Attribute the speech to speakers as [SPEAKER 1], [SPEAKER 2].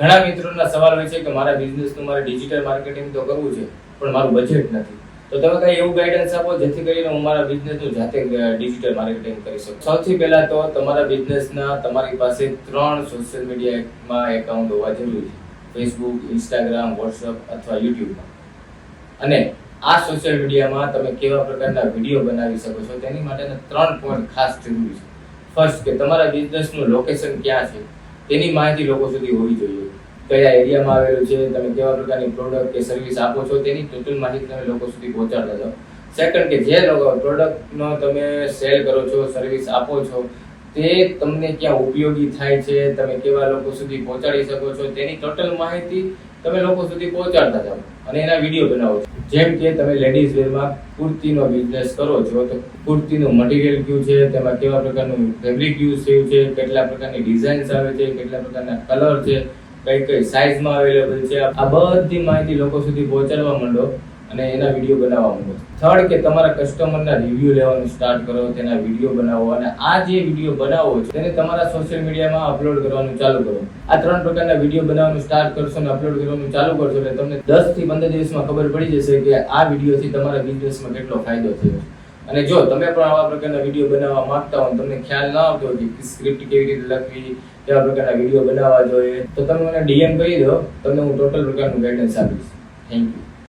[SPEAKER 1] ઘણા મિત્રોના સવાલ હોય છે કે મારા બિઝનેસનું, મારે ડિજિટલ માર્કેટિંગ તો કરવું છે, પણ મારું બજેટ નથી. તો તમે કઈ એવું ગાઈડન્સ આપો જેથી કરીને હું મારા બિઝનેસનું જાતે ડિજિટલ માર્કેટિંગ કરી શકું. સૌથી પહેલા તો તમારા બિઝનેસના તમારી પાસે ત્રણ સોશિયલ મીડિયામાં એકાઉન્ટ હોવા જરૂરી છે. ફેસબુક ઇન્સ્ટાગ્રામ વોટ્સઅપ અથવા યુટ્યુબમાં અને આ સોશિયલ મીડિયામાં તમે કેવા પ્રકારના વીડિયો બનાવી શકો છો, તેની માટેના ત્રણ પોઈન્ટ ખાસ જરૂરી છે. ફર્સ્ટ કે તમારા બિઝનેસનું લોકેશન ક્યાં છે? તેની માહિતી લોકો સુધી હોવી જોઈએ. કયા એરિયામાં આવેલું છે, તમે કેવા પ્રકારની પ્રોડક્ટ કે સર્વિસ આપો છો, તેની ટોટલ માહિતી તમે લોકો સુધી પહોંચાડતા જાઓ. સેકન્ડ કે જે લોકો પ્રોડક્ટનો તમે સેલ કરો છો સર્વિસ આપો છો, તે તમને ક્યાં ઉપયોગી થાય છે, તમે કેવા લોકો સુધી પહોંચાડી શકો છો, તેની ટોટલ માહિતી તમે લોકો સુધી પહોંચાડતા જાઓ. અને એના વીડિયો બનાવો છો. જેમ કે તમે લેડીઝ વેરમાં કુર્તીનો બિઝનેસ કરો છો, તો કુર્તીનું મટીરિયલ કયું છે, તેમાં કેવા પ્રકારનું ફેબ્રિક યુઝ થયું છે, કેટલા પ્રકારની ડિઝાઇન્સ આવે છે, કેટલા પ્રકારના કલર છે કઈ કઈ સાઇઝમાં અવેલેબલ છે, આ બધી માહિતી લોકો સુધી પહોંચાડવા માંડો. અને એના વીડિયો બનાવવા માંગો થર્ડ કે તમારા કસ્ટમરના રિવ્યૂ લેવાનું સ્ટાર્ટ કરો, તેના વીડિયો બનાવો અને આ જે વીડિયો બનાવો છે, તેને તમારા સોશિયલ મીડિયામાં અપલોડ કરવાનું ચાલુ કરો. આ ત્રણ પ્રકારના વીડિયો બનાવવાનું સ્ટાર્ટ કરશો અને અપલોડ કરવાનું ચાલુ કરશો એટલે તમને દસથી 15 દિવસમાં ખબર પડી જશે કે આ વિડીયોથી તમારા બિઝનેસમાં કેટલો ફાયદો થયો અને જો તમે પણ આવા પ્રકારના વીડિયો બનાવવા માંગતા હો તમને ખ્યાલ ના આવતો કે સ્ક્રિપ્ટ કેવી રીતે લખવી, કેવા પ્રકારના વીડિયો બનાવવા જોઈએ, તો તમે મને ડીએમ કરી દો, તમને હું ટોટલ પ્રકારનું ગાઈડન્સ આપીશ. Thank you